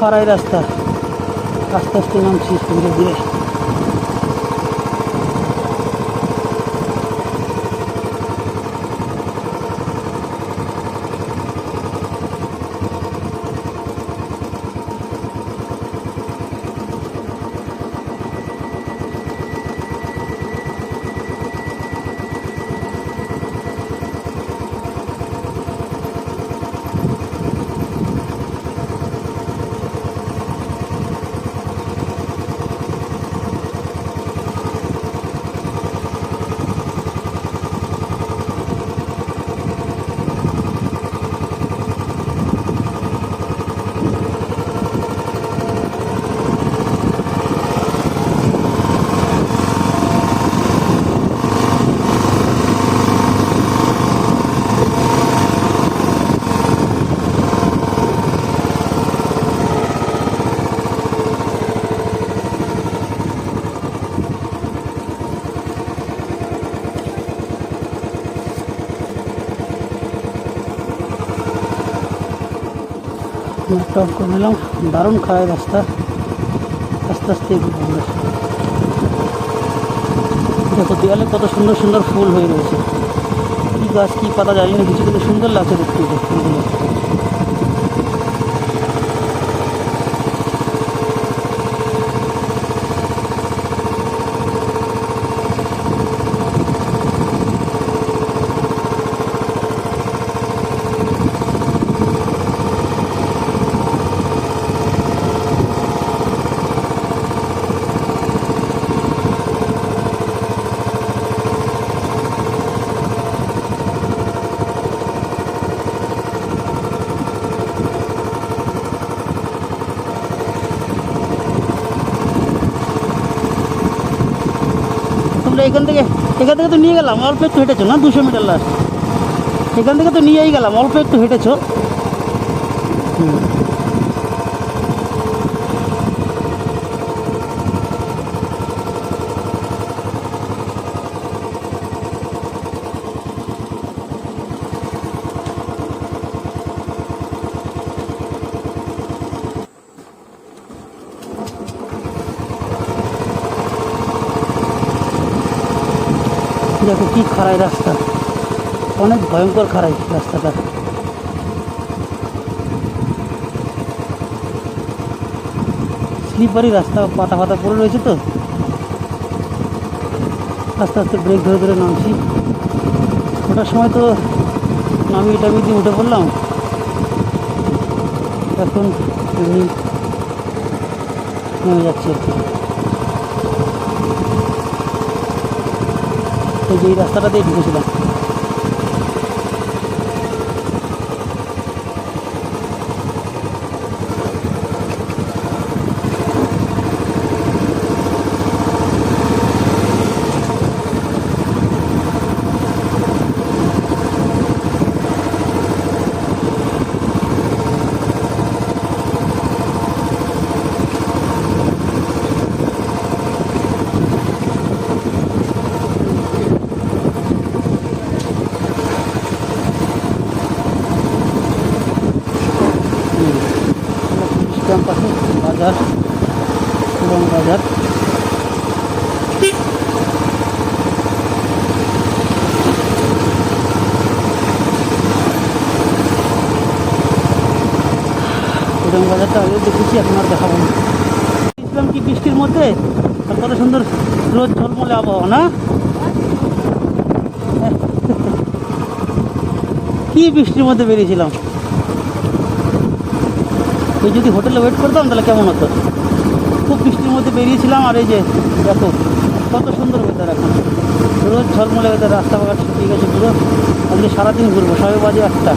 খারাই রাস্তা। আস্তে আস্তে নামছি ধীরে ধীরে টপ করে নিলাম। দারুণ খায় রাস্তা। আস্তে আস্তে দেখো, দেয়ালে কত সুন্দর সুন্দর ফুল হয়ে রয়েছে। কী গাছ কী পাতা জানি না কিছু কিন্তু সুন্দর লাগছে দেখতে। তোমরা এখান থেকে এখান থেকে তো নিয়ে গেলাম, অল্প একটু হেঁটেছো না? দুশো মিটার লাস্ট। এখান থেকে তো নিয়েই গেলাম, অল্প একটু হেঁটেছো। দেখো কি খারাই রাস্তা। অনেক ভয়ঙ্কর খারাই রাস্তাটা। স্লিপারি রাস্তা, পাতা পাতা পড়ে রয়েছে তো। আস্তে আস্তে ব্রেক ধরে ধরে নামছি। ওটার সময় তো নামিয়ে টামিয়ে দিয়ে উঠে পড়লাম। এখন নেমে যাচ্ছি আর কি। এই যে রাস্তাটা দিয়ে ঢুকেছিলাম। বাজার এবং বাজার। পুরন বাজারটা আগে দেখেছি, এখন আর দেখাবো না। কি বৃষ্টির মধ্যে? কত সুন্দর রোদ ঝলমলে আবহাওয়া, না? কি বৃষ্টির মধ্যে বেরিয়েছিলাম? এই যদি হোটেলে ওয়েট করতাম তাহলে কেমন হতো? খুব বৃষ্টির মধ্যে বেরিয়েছিলাম আর এই যে, দেখো, কত সুন্দর ওয়েদার এখন। রোজ ঝলমলে ওয়েদার রাস্তাঘাট শুকিয়ে গেছে পুরো। আজকে সারাদিন ঘুরবো সবে বাজে একটা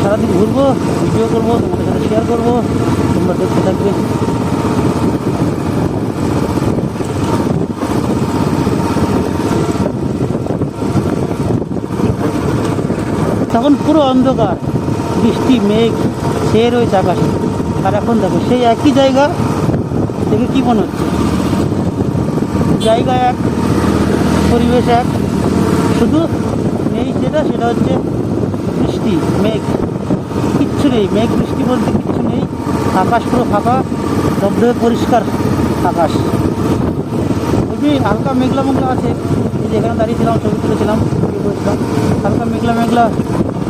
সারাদিন ঘুরবো ভিডিও করব, তোমাদের সাথে শেয়ার করব, তোমরা দেখতে থাকবে। তখন পুরো অন্ধকার, বৃষ্টি, মেঘ ছেয়ে রয়েছে আকাশে। আর এখন দেখো, সেই একই জায়গা দেখে কী মনে হচ্ছে? জায়গা এক, পরিবেশ এক, শুধু নেই যেটা, সেটা হচ্ছে বৃষ্টি, মেঘ। কিচ্ছু নেই, মেঘ, বৃষ্টি বলতে কিচ্ছু নেই। আকাশ পুরো ফাঁকা ধবধবে পরিষ্কার আকাশ। বলছি হালকা, মেঘলা মেঘলা আছে। এই যে এখানে দাঁড়িয়েছিলাম, ছবি তুলেছিলাম ভিডিও করেছিলাম। হালকা মেঘলা মেঘলা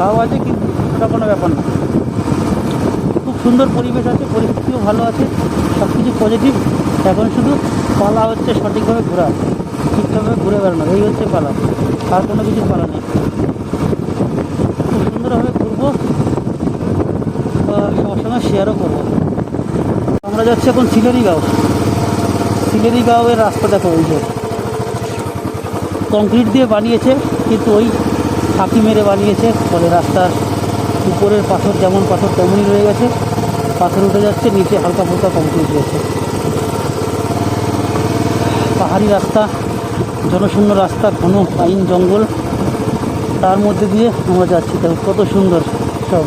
হাওয়া আছে, কিন্তু কোনো ব্যাপার না। খুব সুন্দর পরিবেশ আছে, পরিস্থিতিও ভালো আছে সব কিছু পজিটিভ এখন শুধু পালা হচ্ছে সঠিকভাবে ঘোরা ঠিকঠাকভাবে ঘুরে বেড়ানো, এই হচ্ছে পালা, আর কোনো কিছু পালা নেই। খুব সুন্দরভাবে ঘুরবো সবার সঙ্গে শেয়ারও করব। আমরা যাচ্ছি এখন সিলেরিগাঁও সিলেরিগাঁওয়ের রাস্তা দেখো ওই যে। কংক্রিট দিয়ে বানিয়েছে, কিন্তু ওই ফাঁকি মেরে বানিয়েছে, ফলে রাস্তার উপরের পাথর, যেমন পাথর তেমনই রয়ে গেছে। পাথর উঠে যাচ্ছে, নিচে হালকা ফুলকা কংক্রিট রয়েছে। পাহাড়ি রাস্তা, জনশূন্য রাস্তা, ঘন পাইন জঙ্গল। তার মধ্যে দিয়ে আমরা যাচ্ছি। দেখো, কত সুন্দর সব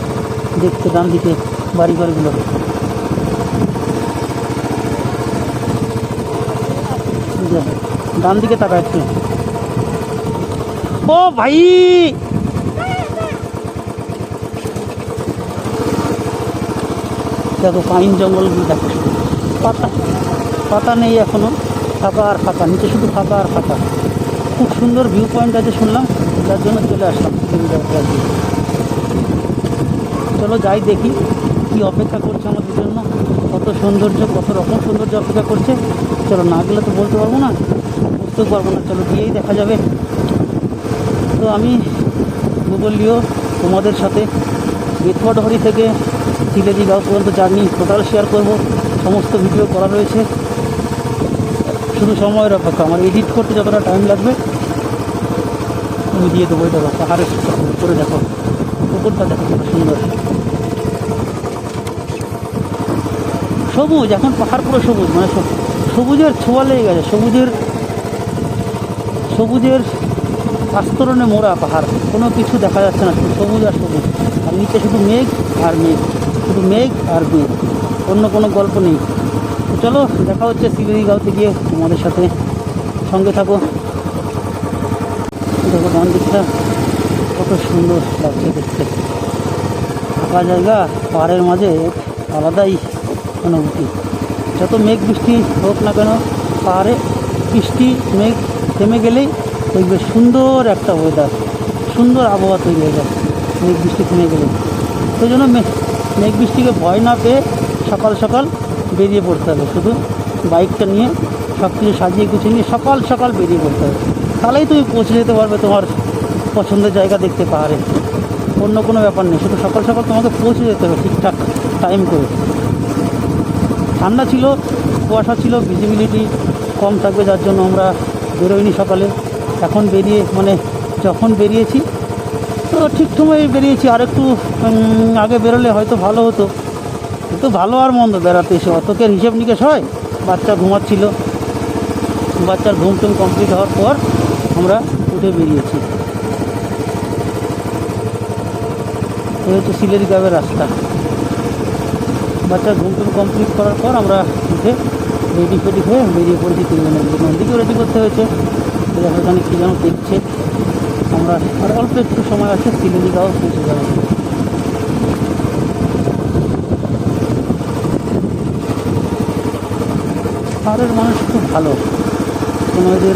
দেখতে, ডান দিকে বাড়িঘরগুলো। ডান দিকে তাকা একটু। ও ভাই। দেখো, পাইন জঙ্গল দেখো পাতা পাতা নেই এখনও ফাঁকা আর ফাঁকা নিচে শুধু ফাঁকা আর ফাঁকা খুব সুন্দর ভিউ পয়েন্ট আছে শুনলাম, যার জন্য চলে আসলাম। চলো যাই দেখি, কি অপেক্ষা করছে আমাদের জন্য, কত সৌন্দর্য, কত রকম সৌন্দর্য অপেক্ষা করছে। চলো না গেলে তো বলতে পারব না, বুঝতেও পারব না। চলো গিয়েই দেখা যাবে। তো আমি গুগল তোমাদের সাথে বেথুয়াডহরি থেকে সিলেজি গাঁও পর্যন্ত জার্নি টোটাল শেয়ার করব। সমস্ত ভিডিও করা রয়েছে। শুধু সময়ের অপেক্ষা, আমার এডিট করতে যতটা টাইম লাগবে, আমি দিয়ে দেবো দেখো পাহাড়ের উপরে দেখো পুকুরটা দেখো কত সুন্দর। সবুজ, এখন পাহাড় পুরো সবুজ মানে সবুজের ছোঁয়া লেগে গেছে। সবুজের সবুজের আস্তরণে মোড়া পাহাড়। কোনো কিছু দেখা যাচ্ছে না, শুধু সবুজ আর সবুজ। আর নিচে শুধু মেঘ আর মেঘ, শুধু মেঘ আর মেঘ। অন্য কোনো গল্প নেই। তো চলো, দেখা হচ্ছে শিলিগুড়িগাঁওতে গিয়ে তোমাদের সাথে। সঙ্গে থাকো। দেখো ডান দিকটা কত সুন্দর লাগছে দেখতে। ফাঁকা জায়গা, পাহাড়ের মাঝে আলাদাই অনুভূতি। যত মেঘ বৃষ্টি হোক না কেন, পাহাড়ে বৃষ্টি, মেঘ থেমে গেলেই দেখবে সুন্দর একটা ওয়েদার সুন্দর আবহাওয়া তৈরি হয়ে যায় মেঘ বৃষ্টি থেমে গেলে। সেই জন্য মেঘ বৃষ্টিকে ভয় না পেয়ে সকাল সকাল বেরিয়ে পড়তে হবে। শুধু বাইকটা নিয়ে, সব কিছু সাজিয়ে গুছিয়ে নিয়ে সকাল সকাল বেরিয়ে পড়তে হবে। তাহলেই তুমি পৌঁছে যেতে পারবে তোমার পছন্দের জায়গা দেখতে পাহাড়ে। অন্য কোনো ব্যাপার নেই, শুধু সকাল সকাল তোমাকে পৌঁছে যেতে হবে ঠিকঠাক টাইম করে। ঠান্ডা ছিল, কুয়াশা ছিল ভিজিবিলিটি কম থাকবে, যার জন্য আমরা বেরোইনি সকালে। এখন বেরিয়ে মানে যখন বেরিয়েছি, তো ঠিক সময়ে বেরিয়েছি। আর একটু আগে বেরোলে হয়তো ভালো হতো। কিন্তু ভালো আর মন্দ বেড়াতে এসে অতকের হিসেব নিকেশ হয়। বাচ্চা ঘুমাচ্ছিল। বাচ্চার ঘুম টুম কমপ্লিট হওয়ার পর আমরা উঠে বেরিয়েছি। এই হচ্ছে সিলেরি গ্রামের রাস্তা। বাচ্চার ঘুম টুম কমপ্লিট করার পর আমরা উঠে রেডি ফেডি হয়ে বেরিয়ে পড়েছি তিনজনের নদীকেও রেডি করতে হয়েছে? দেখো এখানে কী যেন দেখছে। আমরা আর অল্প একটু সময় আছে গাঁও পৌঁছে যাব। পাহাড়ের মানুষ খুব ভালো। কোনো এদের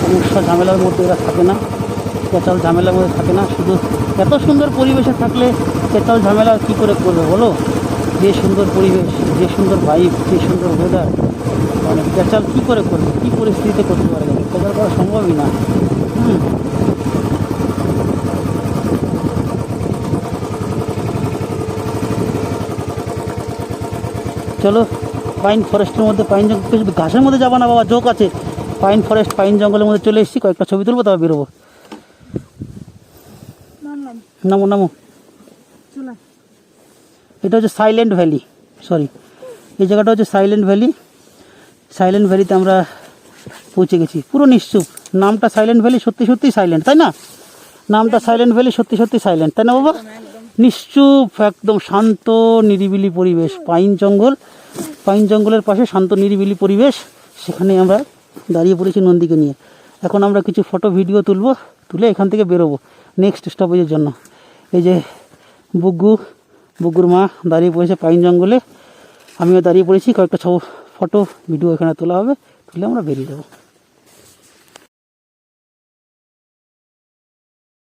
সমস্যা, ঝামেলার মধ্যে এরা থাকে না। পেঁচাল ঝামেলার মধ্যে থাকে না। শুধু এত সুন্দর পরিবেশে থাকলে পেঁচাল ঝামেলা কী করে করবে বলো? যে সুন্দর পরিবেশ, যে সুন্দর ভাইব যে সুন্দর ওয়েদার মানে পেঁচাল কী করে করবে? কী পরিস্থিতিতে করতে পারে পেঁচাল করা সম্ভবই না। হুম। চলো পাইন ফরেস্টের মধ্যে পাইন জঙ্গল শুধু ঘাসের মধ্যে যাব না বাবা জোক আছে। পাইন ফরেস্ট পাইন জঙ্গলের মধ্যে চলে এসেছি কয়েকটা ছবি তুলবো তারপর বেরোবো। নামো নামো। এটা হচ্ছে সাইলেন্ট ভ্যালি সরি এই জায়গাটা হচ্ছে সাইলেন্ট ভ্যালি সাইলেন্ট ভ্যালিতে আমরা পৌঁছে গেছি। পুরো নিশ্চুপ। নামটা সাইলেন্ট ভ্যালি সত্যি সত্যি সাইলেন্ট তাই না? নামটা সাইলেন্ট ভ্যালি সত্যি সত্যি সাইলেন্ট তাই না বাবা? নিশ্চুপ, একদম শান্ত, নিরিবিলি পরিবেশ। পাইন জঙ্গল, পাইন জঙ্গলের পাশে শান্ত, নিরিবিলি পরিবেশ। সেখানে আমরা দাঁড়িয়ে পড়েছি নন্দীকে নিয়ে। এখন আমরা কিছু ফটো ভিডিও তুলব, তুলে এখান থেকে বেরোবো নেক্সট স্টপেজের জন্য। এই যে বুগ্গু বুগ্গুর মা দাঁড়িয়ে পড়েছে পাইন জঙ্গলে। আমিও দাঁড়িয়ে পড়েছি, কয়েকটা ছবি ফটো ভিডিও এখানে তোলা হবে তুলে আমরা বেরিয়ে যাব।